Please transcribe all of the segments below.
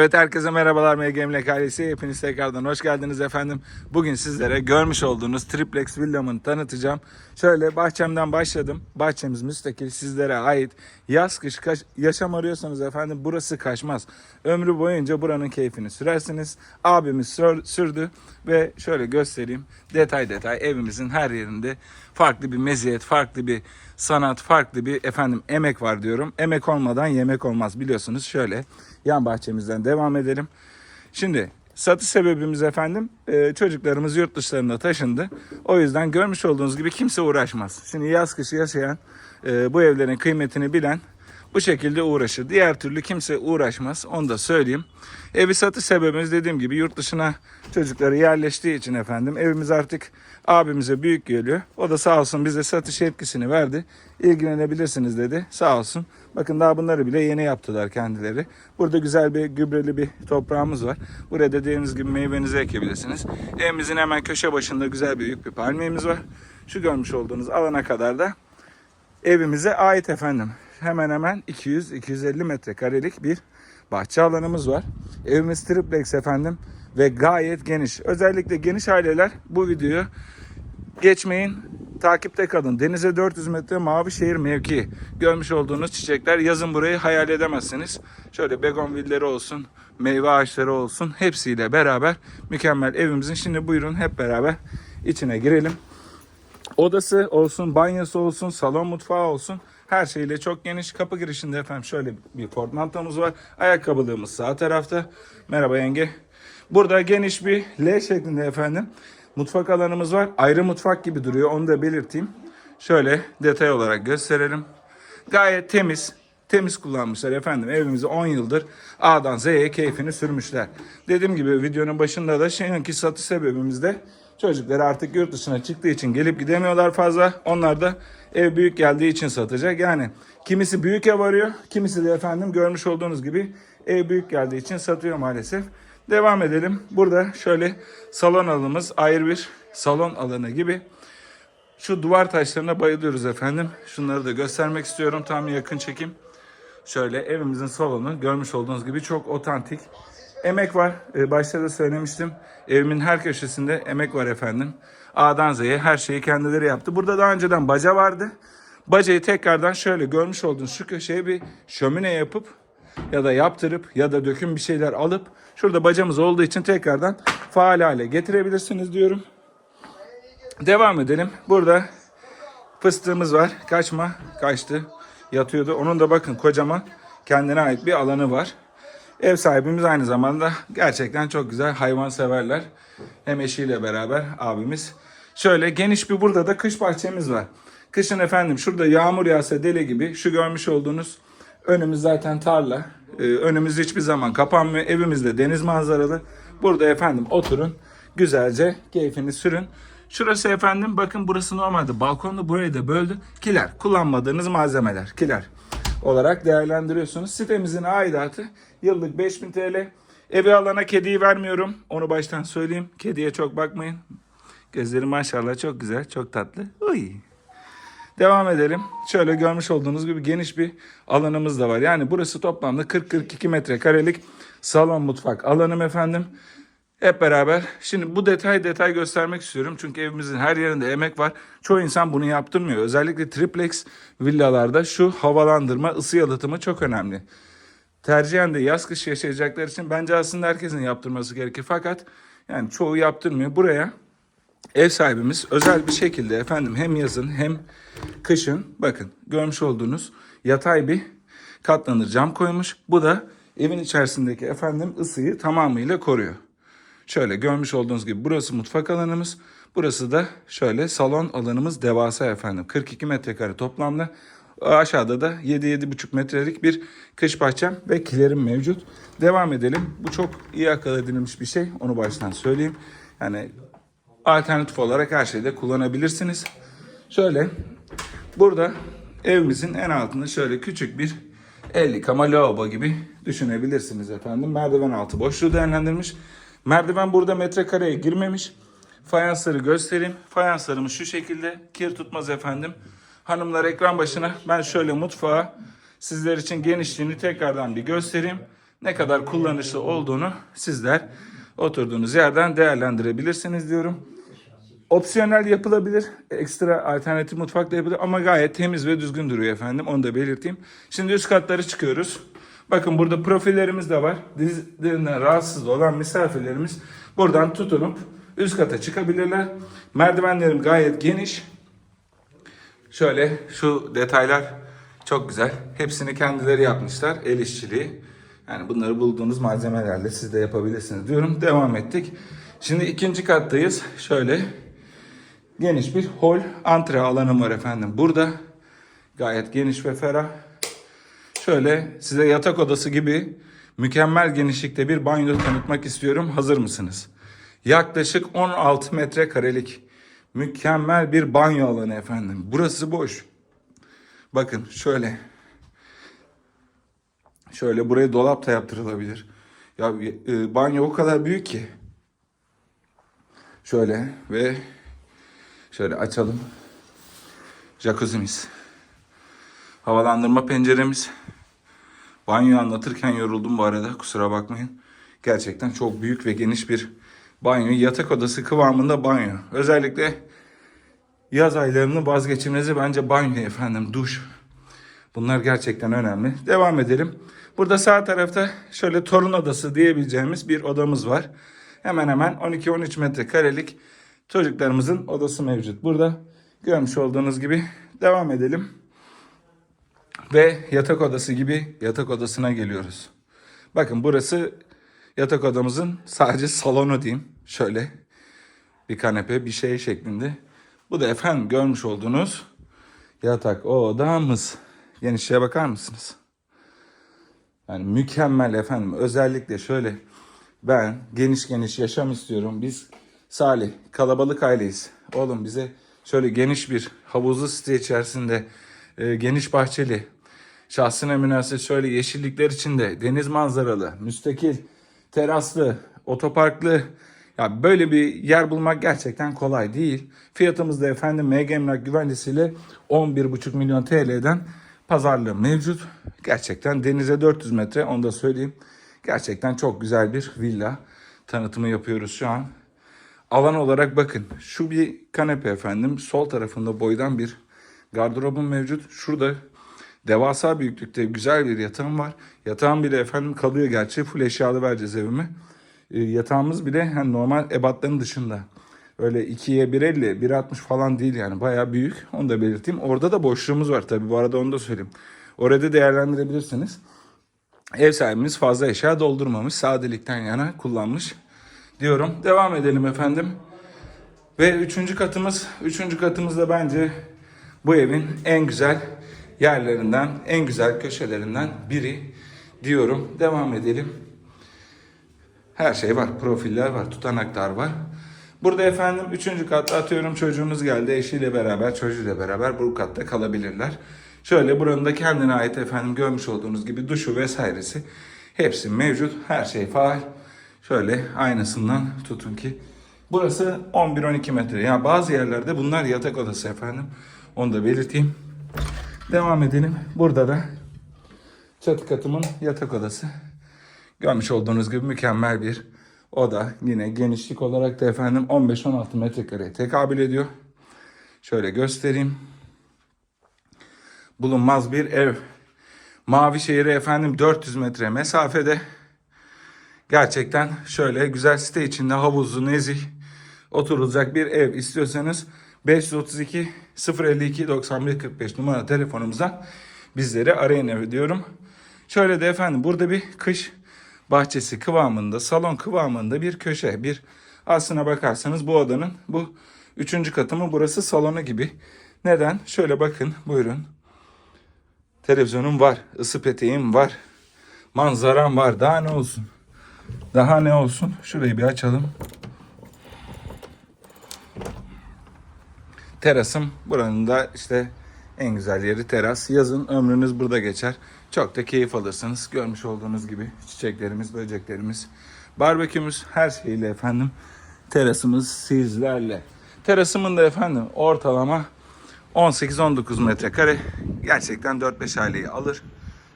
Evet herkese merhabalar MGMLK ailesi. Hepiniz tekrardan hoş geldiniz efendim. Bugün sizlere görmüş olduğunuz triplex villamı tanıtacağım. Şöyle bahçemden başladım. Bahçemiz müstakil sizlere ait. Yaz kış yaşam arıyorsanız efendim burası kaçmaz. Ömrü boyunca buranın keyfini sürersiniz. Abimiz sür- sürdü ve şöyle göstereyim. Detay detay evimizin her yerinde farklı bir meziyet, farklı bir sanat, farklı bir efendim emek var diyorum. Emek olmadan yemek olmaz biliyorsunuz. Şöyle yan bahçemizden devam edelim. Şimdi satış sebebimiz efendim e, çocuklarımız yurt dışlarına taşındı. O yüzden görmüş olduğunuz gibi kimse uğraşmaz. Şimdi yaz kışı yaşayan e, bu evlerin kıymetini bilen bu şekilde uğraşır. Diğer türlü kimse uğraşmaz. Onu da söyleyeyim. Evi satış sebebimiz dediğim gibi yurt dışına çocukları yerleştiği için efendim evimiz artık abimize büyük geliyor. O da sağ olsun bize satış yetkisini verdi. İlgilenebilirsiniz dedi. Sağ olsun. Bakın daha bunları bile yeni yaptılar kendileri. Burada güzel bir gübreli bir toprağımız var. Buraya dediğiniz gibi meyvenizi ekebilirsiniz. Evimizin hemen köşe başında güzel büyük bir palmiyemiz var. Şu görmüş olduğunuz alana kadar da evimize ait efendim. Hemen hemen 200-250 metrekarelik bir bahçe alanımız var. Evimiz triplex efendim ve gayet geniş. Özellikle geniş aileler bu videoyu geçmeyin. Takipte kalın. Denize 400 metre mavi şehir mevkii. Görmüş olduğunuz çiçekler yazın burayı hayal edemezsiniz. Şöyle begonvilleri olsun, meyve ağaçları olsun hepsiyle beraber mükemmel evimizin. Şimdi buyurun hep beraber içine girelim. Odası olsun, banyosu olsun, salon mutfağı olsun. Her şeyle çok geniş. Kapı girişinde efendim şöyle bir portmantomuz var. Ayakkabılığımız sağ tarafta. Merhaba yenge. Burada geniş bir L şeklinde efendim. Mutfak alanımız var. Ayrı mutfak gibi duruyor. Onu da belirteyim. Şöyle detay olarak gösterelim. Gayet temiz. Temiz kullanmışlar efendim. Evimizi 10 yıldır A'dan Z'ye keyfini sürmüşler. Dediğim gibi videonun başında da şimdiki satış sebebimiz de Çocukları artık yurt dışına çıktığı için gelip gidemiyorlar fazla. Onlar da ev büyük geldiği için satacak. Yani kimisi büyük ev arıyor, kimisi de efendim görmüş olduğunuz gibi ev büyük geldiği için satıyor maalesef. Devam edelim. Burada şöyle salon alanımız ayrı bir salon alanı gibi. Şu duvar taşlarına bayılıyoruz efendim. Şunları da göstermek istiyorum. Tam yakın çekim. Şöyle evimizin salonu görmüş olduğunuz gibi çok otantik. Emek var. Ee, başta da söylemiştim. Evimin her köşesinde emek var efendim. A'dan Z'ye her şeyi kendileri yaptı. Burada daha önceden baca vardı. Bacayı tekrardan şöyle görmüş olduğunuz şu köşeye bir şömine yapıp ya da yaptırıp ya da döküm bir şeyler alıp şurada bacamız olduğu için tekrardan faal hale getirebilirsiniz diyorum. Devam edelim. Burada fıstığımız var. Kaçma. Kaçtı. Yatıyordu. Onun da bakın kocaman kendine ait bir alanı var. Ev sahibimiz aynı zamanda gerçekten çok güzel hayvan severler. Hem eşiyle beraber abimiz. Şöyle geniş bir burada da kış bahçemiz var. Kışın efendim şurada yağmur yağsa deli gibi şu görmüş olduğunuz önümüz zaten tarla. Ee, önümüz hiçbir zaman kapanmıyor. Evimiz de deniz manzaralı. Burada efendim oturun. Güzelce keyfini sürün. Şurası efendim bakın burası normalde balkonlu burayı da böldü. Kiler kullanmadığınız malzemeler kiler olarak değerlendiriyorsunuz. Sitemizin aidatı yıllık 5000 TL. Eve alana kediyi vermiyorum. Onu baştan söyleyeyim. Kediye çok bakmayın. Gözleri maşallah çok güzel, çok tatlı. Uy. Devam edelim. Şöyle görmüş olduğunuz gibi geniş bir alanımız da var. Yani burası toplamda 40-42 metrekarelik salon mutfak alanım efendim. Hep beraber. Şimdi bu detay detay göstermek istiyorum. Çünkü evimizin her yerinde emek var. Çoğu insan bunu yaptırmıyor. Özellikle triplex villalarda şu havalandırma, ısı yalıtımı çok önemli. Tercihen de yaz kış yaşayacaklar için bence aslında herkesin yaptırması gerekir. Fakat yani çoğu yaptırmıyor. Buraya ev sahibimiz özel bir şekilde efendim hem yazın hem kışın bakın görmüş olduğunuz yatay bir katlanır cam koymuş. Bu da evin içerisindeki efendim ısıyı tamamıyla koruyor. Şöyle görmüş olduğunuz gibi burası mutfak alanımız. Burası da şöyle salon alanımız devasa efendim. 42 metrekare toplamda. Aşağıda da 7-7,5 metrelik bir kış bahçem ve kilerim mevcut. Devam edelim. Bu çok iyi akıl edilmiş bir şey. Onu baştan söyleyeyim. Yani alternatif olarak her şeyde kullanabilirsiniz. Şöyle burada evimizin en altında şöyle küçük bir el yıkama lavabo gibi düşünebilirsiniz efendim. Merdiven altı boşluğu değerlendirmiş. Merdiven burada metrekareye girmemiş. Fayansları göstereyim. Fayanslarımız şu şekilde. Kir tutmaz efendim. Hanımlar ekran başına ben şöyle mutfağı sizler için genişliğini tekrardan bir göstereyim. ne kadar kullanışlı olduğunu sizler oturduğunuz yerden değerlendirebilirsiniz diyorum. Opsiyonel yapılabilir. Ekstra alternatif mutfak da yapılır ama gayet temiz ve düzgün duruyor efendim. Onu da belirteyim. Şimdi üst katları çıkıyoruz. Bakın burada profillerimiz de var. Dizlerinden rahatsız olan misafirlerimiz buradan tutunup üst kata çıkabilirler. Merdivenlerim gayet geniş. Şöyle şu detaylar çok güzel. Hepsini kendileri yapmışlar. El işçiliği. Yani bunları bulduğunuz malzemelerle siz de yapabilirsiniz diyorum. Devam ettik. Şimdi ikinci kattayız. Şöyle geniş bir hol antre alanım var efendim. Burada gayet geniş ve ferah. Şöyle size yatak odası gibi mükemmel genişlikte bir banyo tanıtmak istiyorum. Hazır mısınız? Yaklaşık 16 metrekarelik mükemmel bir banyo alanı efendim. Burası boş. Bakın şöyle. Şöyle buraya dolap da yaptırılabilir. Ya e, banyo o kadar büyük ki. Şöyle ve şöyle açalım. Jacuzzi'miz. Havalandırma penceremiz. Banyo anlatırken yoruldum bu arada kusura bakmayın. Gerçekten çok büyük ve geniş bir banyo. Yatak odası kıvamında banyo. Özellikle yaz aylarının vazgeçilmezi bence banyo efendim duş. Bunlar gerçekten önemli. Devam edelim. Burada sağ tarafta şöyle torun odası diyebileceğimiz bir odamız var. Hemen hemen 12-13 metrekarelik çocuklarımızın odası mevcut. Burada görmüş olduğunuz gibi devam edelim. Ve yatak odası gibi yatak odasına geliyoruz. Bakın burası yatak odamızın sadece salonu diyeyim. Şöyle bir kanepe bir şey şeklinde. Bu da efendim görmüş olduğunuz yatak odamız. Genişliğe bakar mısınız? Yani mükemmel efendim. Özellikle şöyle ben geniş geniş yaşam istiyorum. Biz Salih kalabalık aileyiz. Oğlum bize şöyle geniş bir havuzlu site içerisinde e, geniş bahçeli şahsına münasebet şöyle yeşillikler içinde deniz manzaralı, müstakil, teraslı, otoparklı ya böyle bir yer bulmak gerçekten kolay değil. Fiyatımız da efendim MG Emlak güvencesiyle 11,5 milyon TL'den pazarlığı mevcut. Gerçekten denize 400 metre onu da söyleyeyim. Gerçekten çok güzel bir villa tanıtımı yapıyoruz şu an. Alan olarak bakın şu bir kanepe efendim. Sol tarafında boydan bir gardırobum mevcut. Şurada devasa büyüklükte güzel bir yatağım var. Yatağım bile efendim kalıyor gerçi. Full eşyalı vereceğiz evime. E, yatağımız bile hani normal ebatların dışında. Öyle 2'ye 1.50, 1.60 falan değil yani bayağı büyük. Onu da belirteyim. Orada da boşluğumuz var tabii bu arada onu da söyleyeyim. Orada değerlendirebilirsiniz. Ev sahibimiz fazla eşya doldurmamış. Sadelikten yana kullanmış diyorum. Devam edelim efendim. Ve üçüncü katımız, üçüncü katımız da bence bu evin en güzel yerlerinden, en güzel köşelerinden biri diyorum. Devam edelim. Her şey var. Profiller var, tutanaklar var. Burada efendim üçüncü katta atıyorum çocuğunuz geldi eşiyle beraber, çocuğuyla beraber bu katta kalabilirler. Şöyle buranın da kendine ait efendim görmüş olduğunuz gibi duşu vesairesi hepsi mevcut. Her şey faal. Şöyle aynısından tutun ki. Burası 11-12 metre. Ya bazı yerlerde bunlar yatak odası efendim. Onu da belirteyim. Devam edelim. Burada da çatı katımın yatak odası. Görmüş olduğunuz gibi mükemmel bir oda. Yine genişlik olarak da efendim 15-16 metrekareye tekabül ediyor. Şöyle göstereyim. Bulunmaz bir ev. Mavi şehire efendim 400 metre mesafede. Gerçekten şöyle güzel site içinde havuzlu, nezih, oturulacak bir ev istiyorsanız 532 052 91 45 numara telefonumuza bizleri arayın diyorum. Şöyle de efendim burada bir kış bahçesi kıvamında, salon kıvamında bir köşe, bir aslına bakarsanız bu odanın bu üçüncü katımı burası salonu gibi. Neden? Şöyle bakın buyurun. Televizyonum var, ısı peteğim var, manzaram var. Daha ne olsun? Daha ne olsun? Şurayı bir açalım. Terasım buranın da işte en güzel yeri teras. Yazın ömrünüz burada geçer. Çok da keyif alırsınız. Görmüş olduğunuz gibi çiçeklerimiz, böceklerimiz, barbekümüz her şeyle efendim. Terasımız sizlerle. Terasımın da efendim ortalama 18-19 metrekare. Gerçekten 4-5 aileyi alır.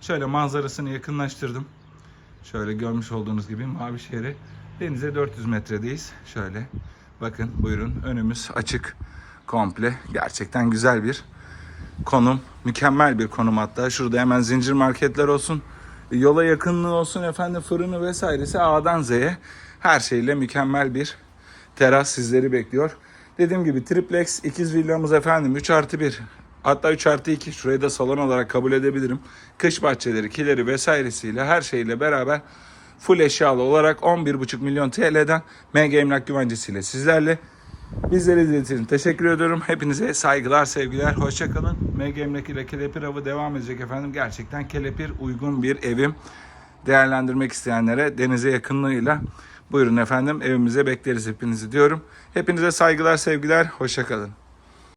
Şöyle manzarasını yakınlaştırdım. Şöyle görmüş olduğunuz gibi mavi şehri denize 400 metredeyiz. Şöyle bakın buyurun önümüz açık komple. Gerçekten güzel bir konum. Mükemmel bir konum hatta. Şurada hemen zincir marketler olsun. Yola yakınlığı olsun efendim fırını vesairesi A'dan Z'ye her şeyle mükemmel bir teras sizleri bekliyor. Dediğim gibi triplex ikiz villamız efendim 3 artı 1 hatta 3 artı 2 şurayı da salon olarak kabul edebilirim. Kış bahçeleri, kileri vesairesiyle her şeyle beraber full eşyalı olarak 11,5 milyon TL'den MG Emlak güvencesiyle sizlerle Bizleri izlediğiniz teşekkür ediyorum. Hepinize saygılar, sevgiler. Hoşçakalın. MG Emlak ile Kelepir Avı devam edecek efendim. Gerçekten Kelepir uygun bir evim. Değerlendirmek isteyenlere denize yakınlığıyla buyurun efendim evimize bekleriz hepinizi diyorum. Hepinize saygılar, sevgiler. Hoşçakalın.